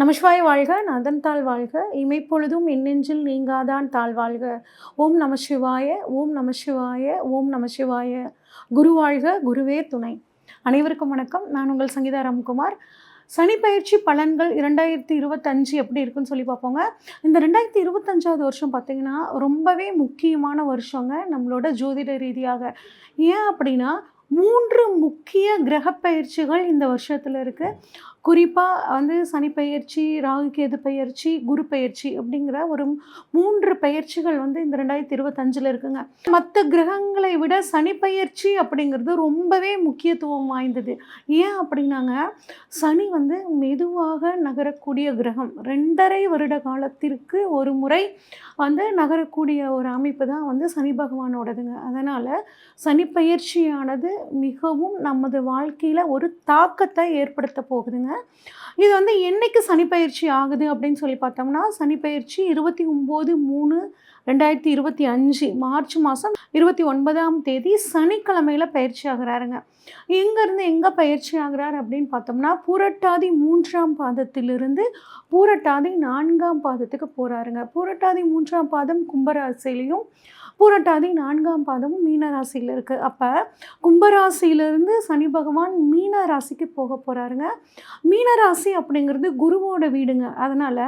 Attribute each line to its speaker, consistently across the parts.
Speaker 1: நமசிவாய் வாழ்க நதன் தாழ் வாழ்க. இமைப்பொழுதும் எண்ணெஞ்சில் நீங்காதான் தாழ் வாழ்க. ஓம் நமசிவாய ஓம் நமசிவாய ஓம் நமசிவாய. குரு வாழ்க குருவே துணை. அனைவருக்கும் வணக்கம். நான் உங்கள் சங்கீதா ராம்குமார். சனி பயிற்சி பலன்கள் இரண்டாயிரத்தி இருபத்தஞ்சு எப்படி இருக்குன்னு சொல்லி பார்ப்போங்க. இந்த ரெண்டாயிரத்தி இருபத்தஞ்சாவது வருஷம் பார்த்திங்கன்னா ரொம்பவே முக்கியமான வருஷங்க நம்மளோட ஜோதிட ரீதியாக. ஏன் அப்படின்னா மூன்று முக்கிய கிரக பயிற்சிகள் இந்த வருஷத்தில் இருக்குது குறிப்பாக வந்து சனி பயிற்சி ராகு கேது பயிற்சி குரு பயிற்சி அப்படிங்கிற ஒரு மூன்று பயிற்சிகள் வந்து இந்த ரெண்டாயிரத்தி இருபத்தஞ்சில் இருக்குங்க. மற்ற கிரகங்களை விட சனி பயிற்சி அப்படிங்கிறது ரொம்பவே முக்கியத்துவம் வாய்ந்தது. ஏன் அப்படின்னாங்க? சனி வந்து மெதுவாக நகரக்கூடிய கிரகம். ரெண்டரை வருட காலத்திற்கு ஒரு முறை வந்து நகரக்கூடிய ஒரு அமைப்பு தான் வந்து சனி பகவானோடதுங்க. அதனால் சனி பயிற்சியானது மிகவும் நமது வாழ்க்கையில் ஒரு தாக்கத்தை ஏற்படுத்த போகுதுங்க. இது வந்து என்னைக்கு சனிப்பயிற்சி ஆகுது அப்படின்னு சொல்லி பார்த்தோம்னா சனிப்பயிற்சி இருபத்தி ஒம்பது மூணு ரெண்டாயிரத்தி இருபத்தி அஞ்சு மார்ச் மாதம் இருபத்தி ஒன்பதாம் தேதி சனிக்கிழமையில் பயிற்சி ஆகிறாருங்க. எங்கேருந்து எங்கே பயிற்சி ஆகிறார் அப்படின்னு பார்த்தோம்னா பூரட்டாதி மூன்றாம் பாதத்திலிருந்து பூரட்டாதி நான்காம் பாதத்துக்கு போகிறாருங்க பூரட்டாதி மூன்றாம் பாதம் கும்பராசிலையும் பூரட்டாதி நான்காம் பாதமும் மீன ராசியில் இருக்குது அப்போ கும்பராசியிலிருந்து சனி பகவான் மீன ராசிக்கு போக போகிறாருங்க மீன ராசி அப்படிங்கிறது குருவோட வீடுங்க. அதனால்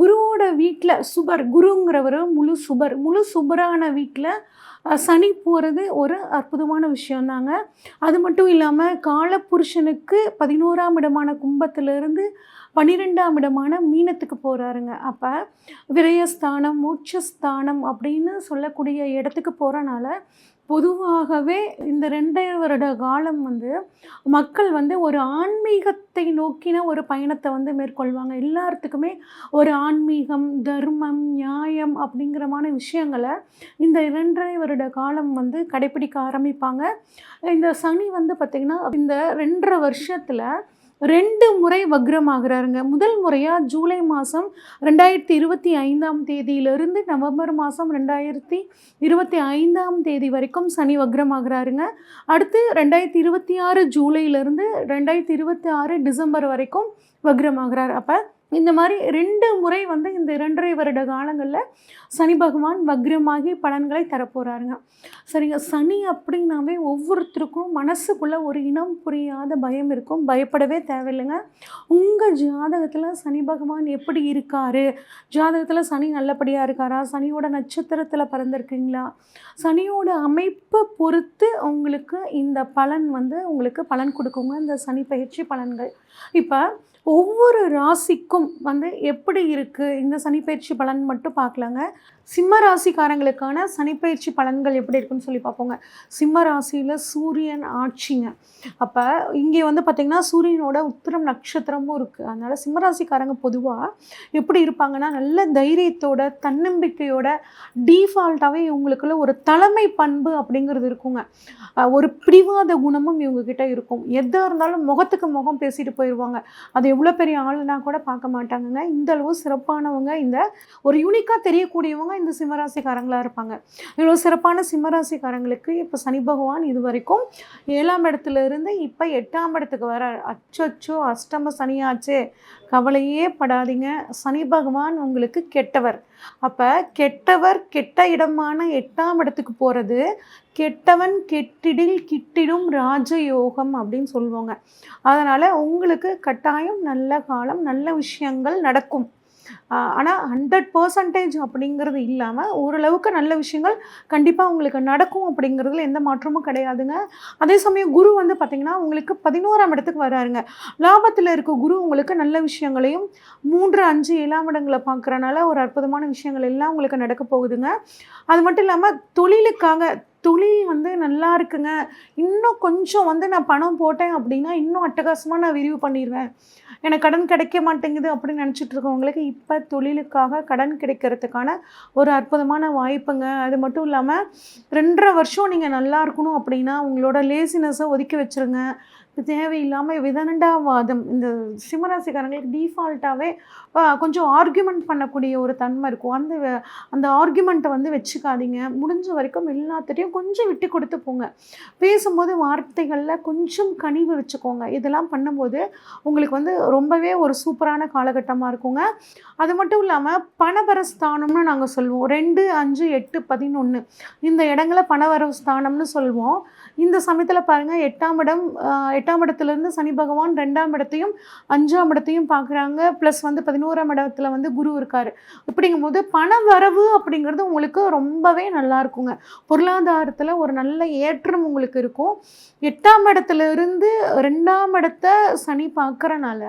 Speaker 1: குருவோட வீட்டில் சுபர் குருங்கிறவர் முழு சுபர். முழு சுபரான வீட்டில் சனி போகிறது ஒரு அற்புதமான விஷயந்தாங்க. அது மட்டும் இல்லாமல் காலப்புருஷனுக்கு பதினோராம் இடமான கும்பத்திலிருந்து பன்னிரெண்டாம் இடமான மீனத்துக்கு போகிறாருங்க அப்போ விரயஸ்தானம் மூச்சஸ்தானம் அப்படின்னு சொல்லக்கூடிய இடத்துக்கு போகிறனால பொதுவாகவே இந்த ரெண்டரை வருட காலம் வந்து மக்கள் வந்து ஒரு ஆன்மீகத்தை நோக்கின ஒரு பயணத்தை வந்து மேற்கொள்வாங்க. எல்லாத்துக்குமே ஒரு ஆன்மீகம் தர்மம் நியாயம் அப்படிங்கிறமான விஷயங்களை இந்த இரண்டரை வருட காலம் வந்து கடைப்பிடிக்க ஆரம்பிப்பாங்க. இந்த சனி வந்து பார்த்திங்கன்னா இந்த ரெண்டரை வருஷத்தில் ரெண்டு முறை வக்ரமாகிறாருங்க. முதல் முறையாக ஜூலை மாதம் ரெண்டாயிரத்தி இருபத்தி ஐந்தாம் தேதியிலிருந்து நவம்பர் மாதம் ரெண்டாயிரத்தி இருபத்தி ஐந்தாம் தேதி வரைக்கும் சனி வக்ரமாகிறாருங்க. அடுத்து ரெண்டாயிரத்தி இருபத்தி ஆறு ஜூலையிலேருந்து ரெண்டாயிரத்தி இருபத்தி ஆறு டிசம்பர் வரைக்கும் வக்ரமாகிறார். அப்போ இந்த மாதிரி ரெண்டு முறை வந்து இந்த இரண்டரை வருட காலங்களில் சனி பகவான் வக்ரமாகி பலன்களை தரப்போகிறாருங்க சரிங்க சனி அப்படின்னாவே ஒவ்வொருத்தருக்கும் மனசுக்குள்ளே ஒரு இனம் புரியாத பயம் இருக்கும். பயப்படவே தேவையில்லைங்க. உங்கள் ஜாதகத்தில் சனி பகவான் எப்படி இருக்கார்? ஜாதகத்தில் சனி நல்லபடியாக இருக்காரா? சனியோட நட்சத்திரத்தில் பிறந்திருக்கீங்களா? சனியோட அமைப்பை பொறுத்து உங்களுக்கு இந்த பலன் வந்து உங்களுக்கு பலன் கொடுக்குங்க. இந்த சனி பயிற்சி பலன்கள். இப்போ ஒவ்வொரு ராசிக்கும் வந்து எப்படி இருக்குது இந்த சனிப்பயிற்சி பலன் மட்டும் பார்க்கலாங்க. சிம்ம ராசிக்காரங்களுக்கான சனிப்பயிற்சி பலன்கள் எப்படி இருக்குன்னு சொல்லி பார்ப்போங்க. சிம்ம ராசியில் சூரியன் ஆட்சிங்க. அப்போ இங்கே வந்து பார்த்திங்கன்னா சூரியனோட உத்திரம் நட்சத்திரமும் இருக்குது அதனால் சிம்மராசிக்காரங்க பொதுவாக எப்படி இருப்பாங்கன்னா நல்ல தைரியத்தோட தன்னம்பிக்கையோட டீஃபால்ட்டாகவே இவங்களுக்குள்ள ஒரு தலைமை பண்பு அப்படிங்கிறது இருக்குங்க. ஒரு பிடிவாத குணமும் இவங்கக்கிட்ட இருக்கும். எதாக இருந்தாலும் முகத்துக்கு முகம் பேசிட்டு போயிடுவாங்க அது எவ்வளோ பெரிய ஆளுனா கூட பார்க்க மாட்டாங்கங்க. இந்த அளவு சிறப்பானவங்க இந்த ஒரு யூனிக்காக தெரியக்கூடியவங்க இந்த சிம்மராசிக்காரங்களாக இருப்பாங்க. இவ்வளோ சிறப்பான சிம்மராசிக்காரங்களுக்கு இப்போ சனி பகவான் இது வரைக்கும் ஏழாம் இடத்துல இருந்து இப்போ எட்டாம் இடத்துக்கு வர அச்சோ அஷ்டம சனியாச்சே. கவலையே படாதீங்க. சனி பகவான் உங்களுக்கு கெட்டவர். அப்போ கெட்டவர் கெட்ட இடமான எட்டாம் இடத்துக்கு போகிறது கெட்டவன் கெட்டிடில் கிட்டிடும் ராஜயோகம் அப்படின்னு சொல்லுவாங்க. அதனால் உங்களுக்கு கட்டாயம் நல்ல காலம் நல்ல விஷயங்கள் நடக்கும். ஆனால் ஹண்ட்ரட் பர்சன்டேஜ் அப்படிங்கிறது இல்லாமல் ஓரளவுக்கு நல்ல விஷயங்கள் கண்டிப்பாக உங்களுக்கு நடக்கும் அப்படிங்கிறதுல எந்த மாற்றமும் கிடையாதுங்க. அதே சமயம் குரு வந்து பார்த்திங்கன்னா உங்களுக்கு பதினோராம் இடத்துக்கு வராருங்க. லாபத்தில் இருக்க குரு உங்களுக்கு நல்ல விஷயங்களையும் மூன்று அஞ்சு ஏழாம் இடங்களை பார்க்குறனால ஒரு அற்புதமான விஷயங்கள் எல்லாம் உங்களுக்கு நடக்க போகுதுங்க. அது மட்டும் இல்லாமல் தொழிலுக்காக தொழில் வந்து நல்லா இருக்குங்க. இன்னும் கொஞ்சம் வந்து நான் பணம் போட்டேன் அப்படின்னா இன்னும் அட்டகாசமாக நான் விரிவு பண்ணிடுவேன் எனக்கு கடன் கிடைக்க மாட்டேங்குது அப்படின்னு நினச்சிட்டு இருக்கவங்களுக்கு இப்போ தொழிலுக்காக கடன் கிடைக்கிறதுக்கான ஒரு அற்புதமான வாய்ப்புங்க. அது மட்டும் இல்லாமல் ரெண்டரை வருஷம் நீங்கள் நல்லா இருக்கணும் அப்படின்னா உங்களோட லேசினஸை ஒதுக்கி வச்சுருங்க. தேவையில்லாமல் விதண்டாவாதம் இந்த சிம்மராசிக்காரங்களுக்கு டீஃபால்ட்டாகவே கொஞ்சம் ஆர்கியூமெண்ட் பண்ணக்கூடிய ஒரு தன்மை இருக்கும். அந்த அந்த ஆர்கியூமெண்ட்டை வந்து வச்சுக்காதீங்க. முடிஞ்ச வரைக்கும் எல்லாத்துட்டையும் கொஞ்சம் விட்டு கொடுத்து போங்க. பேசும்போது வார்த்தைகளில் கொஞ்சம் கனிவு வச்சுக்கோங்க. இதெல்லாம் பண்ணும்போது உங்களுக்கு வந்து ரொம்பவே ஒரு சூப்பரான காலகட்டமாக இருக்குங்க. அது மட்டும் இல்லாமல் பணவர ஸ்தானம்னு நாங்கள் சொல்லுவோம். ரெண்டு அஞ்சு எட்டு பதினொன்று இந்த இடங்களை பணவரவு ஸ்தானம்னு சொல்லுவோம். இந்த சமயத்தில் பாருங்கள் எட்டாம் இடம் எட்டாம் இடத்துலேருந்து சனி பகவான் ரெண்டாம் இடத்தையும் அஞ்சாம் இடத்தையும் பார்க்குறாங்க. ப்ளஸ் வந்து பதினோராம் இடத்துல வந்து குரு இருக்கார். அப்படிங்கும்போது பண வரவு அப்படிங்கிறது உங்களுக்கு ரொம்பவே நல்லா இருக்குங்க. பொருளாதாரத்தில் ஒரு நல்ல ஏற்றம் உங்களுக்கு இருக்கும். எட்டாம் இடத்துல இருந்து ரெண்டாம் இடத்த சனி பார்க்குறனால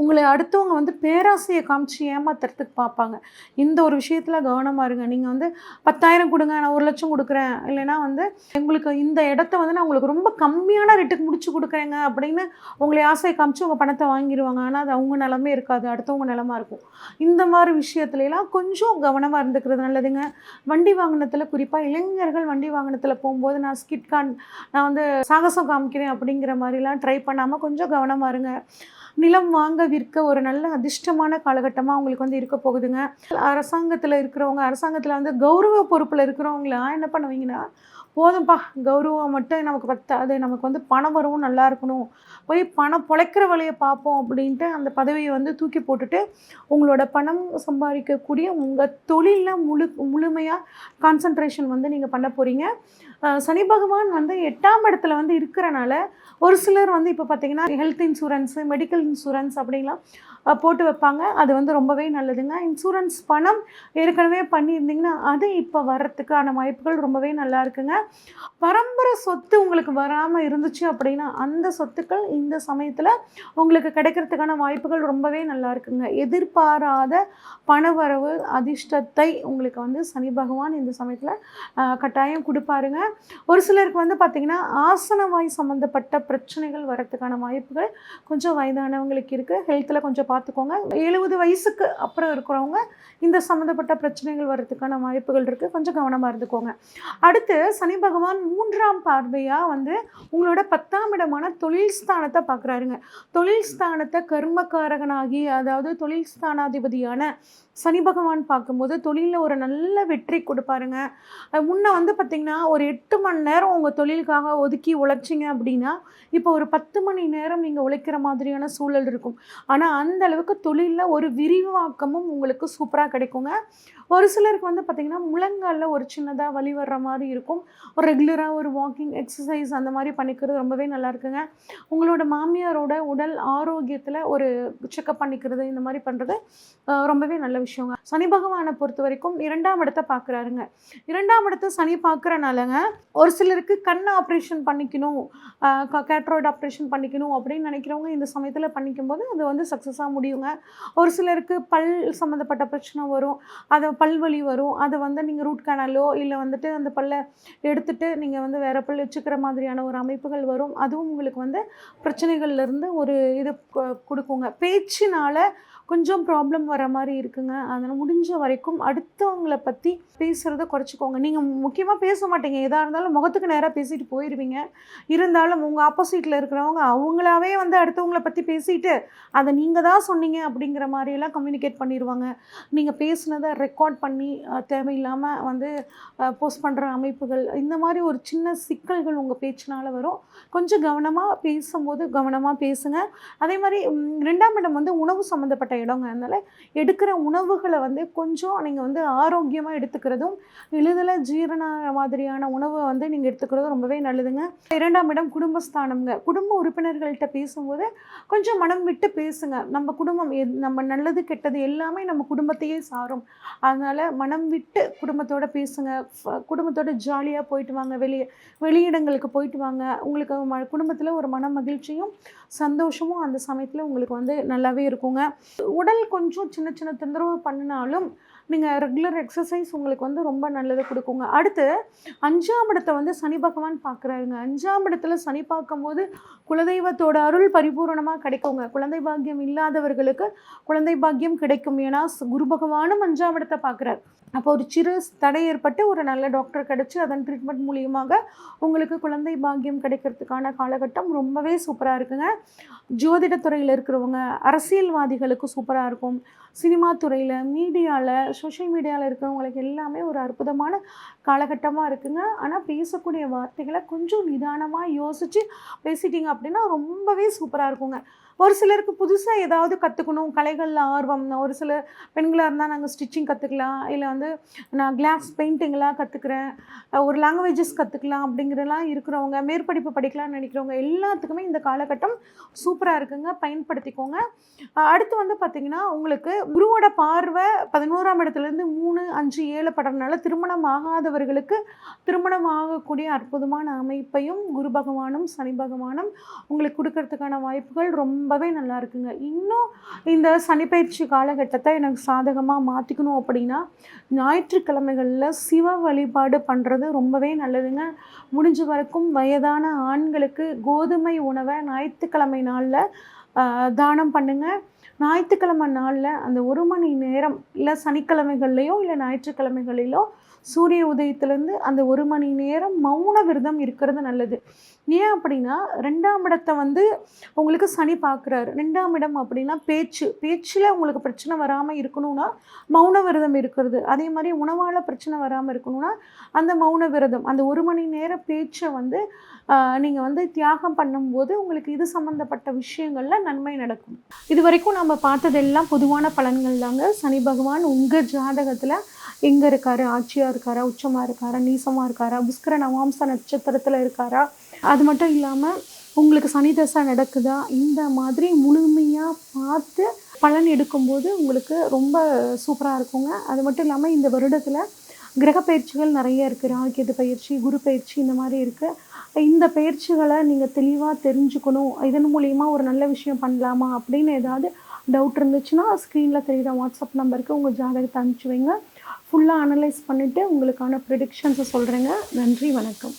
Speaker 1: உங்களை அடுத்தவங்க வந்து பேராசையை காமிச்சு ஏமாத்துறதுக்கு பார்ப்பாங்க. இந்த ஒரு விஷயத்தில் கவனமாக இருங்க. நீங்கள் வந்து பத்தாயிரம் கொடுங்க நான் ஒரு லட்சம் கொடுக்குறேன். இல்லைன்னா வந்து எங்களுக்கு இந்த இடத்த வந்து நான் உங்களுக்கு ரொம்ப கம்மியான ரேட்டுக்கு முடிச்சு கொடுக்குறேங்க அப்படின்னு உங்களை ஆசையை காமிச்சு உங்கள் பணத்தை வாங்கிடுவாங்க ஆனால் அது அவங்க நிலமே இருக்காது. அடுத்தவங்க நிலமா இருக்கும். இந்த மாதிரி விஷயத்துலலாம் கொஞ்சம் கவனமாக இருந்துக்கிறது நல்லதுங்க. வண்டி வாகனத்தில் குறிப்பாக இளைஞர்கள் வண்டி வாகனத்தில் போகும்போது நான் ஸ்கிட் கான் நான் வந்து சாகசம் காமிக்கிறேன் அப்படிங்கிற மாதிரிலாம் ட்ரை பண்ணாமல் கொஞ்சம் கவனமாக இருங்க. நிலம் வாங்க விற்க ஒரு நல்ல அதிர்ஷ்டமான காலகட்டமாக அவங்களுக்கு வந்து இருக்க போகுதுங்க. அரசாங்கத்தில் இருக்கிறவங்க அரசாங்கத்தில் வந்து கௌரவ பொறுப்பில் இருக்கிறவங்களாம் என்ன பண்ணுவீங்கன்னா போதும்ப்பா கௌரவம் மட்டும் நமக்கு பத்தாது. நமக்கு வந்து பணம் வரவும் நல்லா இருக்கணும். போய் பணம் பொழைக்கிற வழியை பார்ப்போம் அப்படின்ட்டு அந்த பதவியை வந்து தூக்கி போட்டுட்டு உங்களோட பணம் சம்பாதிக்கக்கூடிய உங்கள் தொழிலில் முழு முழுமையாக கான்சன்ட்ரேஷன் வந்து நீங்கள் பண்ண போகிறீங்க சனி பகவான் வந்து எட்டாம் இடத்துல வந்து இருக்கிறனால ஒரு சிலர் வந்து இப்போ பார்த்தீங்கன்னா ஹெல்த் இன்சூரன்ஸு மெடிக்கல் இன்சூரன்ஸ் அப்படின்லாம் போட்டு வைப்பாங்க. அது வந்து ரொம்பவே நல்லதுங்க. இன்சூரன்ஸ் பணம் ஏற்கனவே பண்ணியிருந்தீங்கன்னா அது இப்போ வர்றதுக்கான வாய்ப்புகள் ரொம்பவே நல்லா இருக்குங்க. பரம்பரை சொத்து உங்களுக்கு வராமல் இருந்துச்சு அப்படின்னா அந்த சொத்துக்கள் இந்த சமயத்தில் உங்களுக்கு கிடைக்கிறதுக்கான வாய்ப்புகள் ரொம்பவே நல்லா இருக்குங்க. எதிர்பாராத பணவரவு அதிர்ஷ்டத்தை உங்களுக்கு வந்து சனி பகவான் இந்த சமயத்தில் கட்டாயம் கொடுப்பாருங்க. ஒரு சிலருக்கு வந்து பார்த்திங்கன்னா ஆசனவாய் சம்மந்தப்பட்ட பிரச்சனைகள் வரத்துக்கான வாய்ப்புகள் கொஞ்சம் வயதானவங்களுக்கு இருக்குது ஹெல்த்தில் கொஞ்சம் பார்த்துக்கோங்க. எழுபது வயசுக்கு அப்புறம் இருக்கிறவங்க இந்த சம்மந்தப்பட்ட பிரச்சனைகள் வர்றதுக்கான வாய்ப்புகள் இருக்குது கொஞ்சம் கவனமாக இருந்துக்கோங்க. அடுத்து சனி பகவான் மூன்றாம் பார்வையாக வந்து உங்களோட பத்தாம் இடமான தொழில் ஸ்தானத்தை பார்க்குறாருங்க. தொழில் ஸ்தானத்தை கர்மக்காரகனாகி அதாவது தொழில் ஸ்தானாதிபதியான சனி பகவான் பார்க்கும்போது தொழிலில் ஒரு நல்ல வெற்றி கொடுப்பாருங்க. முன்னே முன்ன வந்து பார்த்திங்கன்னா ஒரு எட்டு மணி நேரம் உங்கள் தொழிலுக்காக ஒதுக்கி உழைச்சிங்க அப்படின்னா இப்போ ஒரு பத்து மணி நேரம் நீங்கள் உழைக்கிற மாதிரியான சூழல் இருக்கும். ஆனால் அந்த அளவுக்கு தொழிலில் ஒரு விரிவாக்கமும் உங்களுக்கு சூப்பராக கிடைக்குங்க. ஒரு சிலருக்கு வந்து பார்த்திங்கன்னா முழங்காலில் ஒரு சின்னதாக வழி வர்ற மாதிரி இருக்கும். ஒரு ரெகுலராக ஒரு வாக்கிங் எக்ஸசைஸ் அந்த மாதிரி பண்ணிக்கிறது ரொம்பவே நல்லா இருக்குங்க. உங்களோட மாமியாரோட உடல் ஆரோக்கியத்தில் ஒரு செக்கப் பண்ணிக்கிறது இந்த மாதிரி பண்ணுறது ரொம்பவே நல்ல விஷயங்க. சனி பகவானை பொறுத்த வரைக்கும் இரண்டாம் இடத்தை பார்க்குறாருங்க இரண்டாம் இடத்தை சனி பார்க்குறனாலங்க ஒரு சிலருக்கு கண் ஆப்ரேஷன் பண்ணிக்கணும் கேட்ராய்டு ஆப்ரேஷன் பண்ணிக்கணும் அப்படின்னு நினைக்கிறவங்க இந்த சமயத்தில் பண்ணிக்கும்போது அது வந்து சக்ஸஸாக முடியுங்க. ஒரு சிலருக்கு பல் சம்மந்தப்பட்ட பிரச்சனை வரும். அதை பல்வலி வரும். அதை வந்து நீங்கள் ரூட் கனலோ இல்லை வந்துட்டு அந்த பல்லை எடுத்துகிட்டு நீங்கள் வந்து வேறு பல் வச்சுக்கிற மாதிரியான ஒரு அமைப்புகள் வரும். அதுவும் உங்களுக்கு வந்து பிரச்சனைகள்லேருந்து ஒரு இது கொடுக்குங்க. பேச்சினால் கொஞ்சம் ப்ராப்ளம் வர மாதிரி இருக்குங்க. அதனால் முடிஞ்ச வரைக்கும் அடுத்தவங்களை பற்றி பேசுகிறத குறைச்சிக்கோங்க. நீங்கள் முக்கியமாக பேச மாட்டீங்க. எதாக இருந்தாலும் முகத்துக்கு நேராக பேசிட்டு போயிடுவீங்க இருந்தாலும் உங்கள் ஆப்போசிட்டில் இருக்கிறவங்க அவங்களாவே வந்து அடுத்தவங்கள பற்றி பேசிட்டு அதை நீங்கள் தான் சொன்னீங்க அப்படிங்கிற மாதிரியெல்லாம் கம்யூனிகேட் பண்ணிடுவாங்க நீங்கள் பேசுனதை ரெக்கார்ட் பண்ணி தேவையில்லாமல் வந்து போஸ்ட் பண்ணுற அமைப்புகள் இந்த மாதிரி ஒரு சின்ன சிக்கல்கள் உங்கள் பேச்சினால் வரும். கொஞ்சம் கவனமாக பேசும்போது கவனமாக பேசுங்க. அதே மாதிரி ரெண்டாம் இடம் வந்து உணவு சம்மந்தப்பட்ட இடங்க. அதனால் எடுக்கிற உணவுகளை வந்து கொஞ்சம் நீங்கள் வந்து ஆரோக்கியமாக எடுத்துக்கிறதும் எளிதில் ஜீரண மாதிரியான உணவை வந்து நீங்கள் எடுத்துக்கிறதும் ரொம்பவே நல்லதுங்க. இரண்டாம் இடம் குடும்பஸ்தானம்ங்க. குடும்ப உறுப்பினர்கள்ட்ட பேசும்போது கொஞ்சம் மனம் விட்டு பேசுங்க. நம்ம குடும்பம் நம்ம நல்லது கெட்டது எல்லாமே நம்ம குடும்பத்தையே சாரும். அதனால் மனம் விட்டு குடும்பத்தோட பேசுங்க. ஃப- குடும்பத்தோட ஜாலியாக போயிட்டு வாங்க. வெளியே வெளியிடங்களுக்கு போயிட்டு வாங்க. உங்களுக்கு ம குடும்பத்தில் ஒரு மன மகிழ்ச்சியும் சந்தோஷமும் அந்த சமயத்தில் உங்களுக்கு வந்து நல்லாவே இருக்குங்க. உடல் கொஞ்சம் சின்ன சின்ன தொந்தரவு பண்ணினாலும் நீங்கள் ரெகுலர் எக்ஸசைஸ் உங்களுக்கு வந்து ரொம்ப நல்லது கொடுக்குங்க. அடுத்து அஞ்சாம் இடத்தை வந்து சனி பகவான் பார்க்குறாருங்க. அஞ்சாம் இடத்துல சனி பார்க்கும்போது குலதெய்வத்தோட அருள் பரிபூரணமாக கிடைக்குங்க. குழந்தை பாக்கியம் இல்லாதவர்களுக்கு குழந்தை பாக்கியம் கிடைக்கும். ஏன்னா குரு பகவானும் அஞ்சாம் இடத்தை பார்க்குறாரு. அப்போ ஒரு சிறு தடை ஏற்பட்டு ஒரு நல்ல டாக்டர் கிடச்சி அதன் ட்ரீட்மெண்ட் மூலியமாக உங்களுக்கு குழந்தை பாக்கியம் கிடைக்கிறதுக்கான காலகட்டம் ரொம்பவே சூப்பராக இருக்குங்க. ஜோதிடத்துறையில் இருக்கிறவங்க அரசியல்வாதிகளுக்கு சூப்பராக இருக்கும். சினிமா துறையில் மீடியாவில் சோஷியல் மீடியாவில் இருக்கிறவங்களுக்கு எல்லாமே ஒரு அற்புதமான காலகட்டமாக இருக்குங்க. ஆனால் பேசக்கூடிய வார்த்தைகளை கொஞ்சம் நிதானமாக யோசித்து பேசிட்டீங்க அப்படின்னா ரொம்பவே சூப்பராக இருக்குங்க. ஒரு சிலருக்கு புதுசாக ஏதாவது கற்றுக்கணும் கலைகளில் ஆர்வம். ஒரு சில பெண்களாக இருந்தால் நாங்கள் ஸ்டிச்சிங் கற்றுக்கலாம் இல்லை வந்து நான் கிளாஸ் பெயிண்டிங்லாம் கற்றுக்குறேன் ஒரு லாங்குவேஜஸ் கற்றுக்கலாம் அப்படிங்கிறலாம் இருக்கிறவங்க மேற்படிப்பு படிக்கலாம்னு நினைக்கிறவங்க எல்லாத்துக்குமே இந்த காலகட்டம் சூப்பராக இருக்குங்க. பயன்படுத்திக்கோங்க. அடுத்து வந்து பார்த்திங்கன்னா உங்களுக்கு குருவோட பார்வை பதினோராம் இடத்துலேருந்து மூணு அஞ்சு ஏழு படுறதுனால திருமணம் ஆகாத ஆகாதவர்களுக்கு திருமணம் ஆகக்கூடிய அற்புதமான அமைப்பையும் குரு பகவானும் சனி பகவானும் உங்களுக்கு கொடுக்கறதுக்கான வாய்ப்புகள் ரொம்பவே நல்லா இருக்குங்க. இன்னும் இந்த சனிப்பயிற்சி காலகட்டத்தை எனக்கு சாதகமாக மாற்றிக்கணும் அப்படின்னா ஞாயிற்றுக்கிழமைகளில் சிவ வழிபாடு பண்ணுறது ரொம்பவே நல்லதுங்க. முடிஞ்ச வரைக்கும் வயதான ஆண்களுக்கு கோதுமை உணவை ஞாயிற்றுக்கிழமை நாளில் தானம் பண்ணுங்கள் ஞாயிற்றுக்கிழமை நாளில் அந்த ஒரு மணி நேரம் இல்லை சனிக்கிழமைகள்லையோ இல்லை ஞாயிற்றுக்கிழமைகளிலோ சூரிய உதயத்துலேருந்து அந்த ஒரு மணி நேரம் மௌன விரதம் இருக்கிறது நல்லது. ஏன் அப்படின்னா ரெண்டாம் இடத்தை வந்து உங்களுக்கு சனி பார்க்குறாரு. ரெண்டாம் இடம் அப்படின்னா பேச்சு. பேச்சில் உங்களுக்கு பிரச்சனை வராமல் இருக்கணும்னா மௌன விரதம் இருக்கிறது. அதே மாதிரி உணவால் பிரச்சனை வராமல் இருக்கணும்னா அந்த மௌன விரதம். அந்த ஒரு மணி நேர பேச்சை வந்து நீங்கள் வந்து தியாகம் பண்ணும்போது உங்களுக்கு இது சம்மந்தப்பட்ட விஷயங்களில் நன்மை நடக்கும். இது வரைக்கும் நம்ம பார்த்ததெல்லாம் பொதுவான பலன்கள் தாங்க. சனி பகவான் உங்கள் ஜாதகத்தில் எங்கே இருக்காரு? ஆட்சியாக இருக்காரா? உச்சமாக இருக்காரா? நீசமாக இருக்காரா? புஷ்கர நவாம்ச நட்சத்திரத்தில் இருக்காரா? அது மட்டும் இல்லாமல் உங்களுக்கு சனி தசை நடக்குதா? இந்த மாதிரி முழுமையாக பார்த்து பலன் எடுக்கும்போது உங்களுக்கு ரொம்ப சூப்பராக இருக்குங்க. அது மட்டும் இல்லாமல் இந்த வருடத்தில் கிரக பயிற்சிகள் நிறைய இருக்குது ராகேது பயிற்சி குரு பயிற்சி இந்த மாதிரி இருக்குது இந்த பயிற்சிகளை நீங்கள் தெளிவாக தெரிஞ்சுக்கணும். இதன் மூலயமா ஒரு நல்ல விஷயம் பண்ணலாமா அப்படின்னு ஏதாவது டவுட் இருந்துச்சுன்னா ஸ்க்ரீனில் தெரியுற வாட்ஸ்அப் நம்பருக்கு உங்கள் ஜாதகத்தை அனுப்பிச்சி வைங்க. ஃபுல்லாக அனலைஸ் பண்ணிவிட்டு உங்களுக்கான ப்ரிடிக்ஷன்ஸை சொல்கிறேங்க நன்றி வணக்கம்.